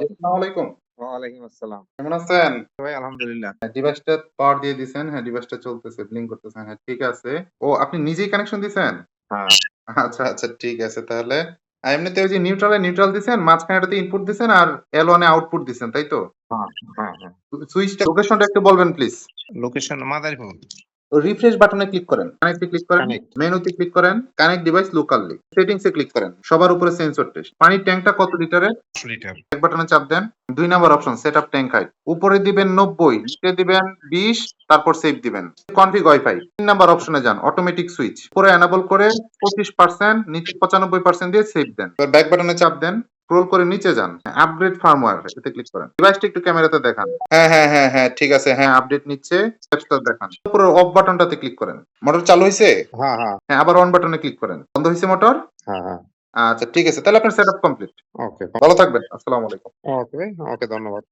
আসসালামু আলাইকুম। ওয়ালাইকুম আসসালাম। কেমন আছেন? ভাই আলহামদুলিল্লাহ। ডিভাইসটা পাওয়ার দিয়ে দিছেন হ্যাঁ ডিভাইসটা চলতেছে করতেছে। হ্যাঁ ঠিক আছে। ও আপনি নিজেই কানেকশন দিছেন? হ্যাঁ। আচ্ছা আচ্ছা ঠিক আছে তাহলে। আর এমনিতে ওই যে নিউট্রালে নিউট্রাল দিছেন মাঝখানে এটাতে ইনপুট দিছেন আর এল ওয়ানে আউটপুট দিছেন তাই তো? হ্যাঁ হ্যাঁ হ্যাঁ। সুইচটা লোকেশনটা একটু বলবেন প্লিজ লোকেশন মাদারীপুর। রিফ্রেশ বাটনে ক্লিক করেন। কানেক্টে ক্লিক করেন. মেনুতে ক্লিক করেন কানেক্ট ডিভাইস লোকালি সেটিংসে ক্লিক করেন সবার উপরে সেন্সর টেস্ট পানির ট্যাঙ্কটা কত লিটারের লিটার এক বাটনে চাপ দেন। দুই number option set up tank height উপরে দিবেন নব্বই নিচে দিবেন বিশ তারপর সেভ দিবেন। কনফিগ ওয়াইফাই তিন নাম্বার অপশনে যান অটোমেটিক সুইচ উপরে এনাবল করে পঁচিশ পার্সেন্ট নিচে পঁচানব্বই পার্সেন্ট দিয়ে সেভ দেন। এবার ব্যাক বাটনে চাপ দেন। স্ক্রোল করে নিচে যান। আপগ্রেড ফার্মওয়্যার এতে ক্লিক করেন। ডিভাইসটা একটু ক্যামেরাতে দেখান। হ্যাঁ হ্যাঁ হ্যাঁ হ্যাঁ ঠিক আছে হ্যাঁ। আপডেট নিচ্ছে অ্যাপসটা দেখান। উপরে অফ বাটনটাতে ক্লিক করেন। মোটর চালু হইছে? হ্যাঁ হ্যাঁ। হ্যাঁ আবার অন বাটনে ক্লিক করেন। বন্ধ হইছে মোটর হ্যাঁ হ্যাঁ। আচ্ছা ঠিক আছে তাহলে আপনার সেটআপ কমপ্লিট ওকে ভালো থাকবেন আসসালামু আলাইকুম। ওকে ওকে ধন্যবাদ।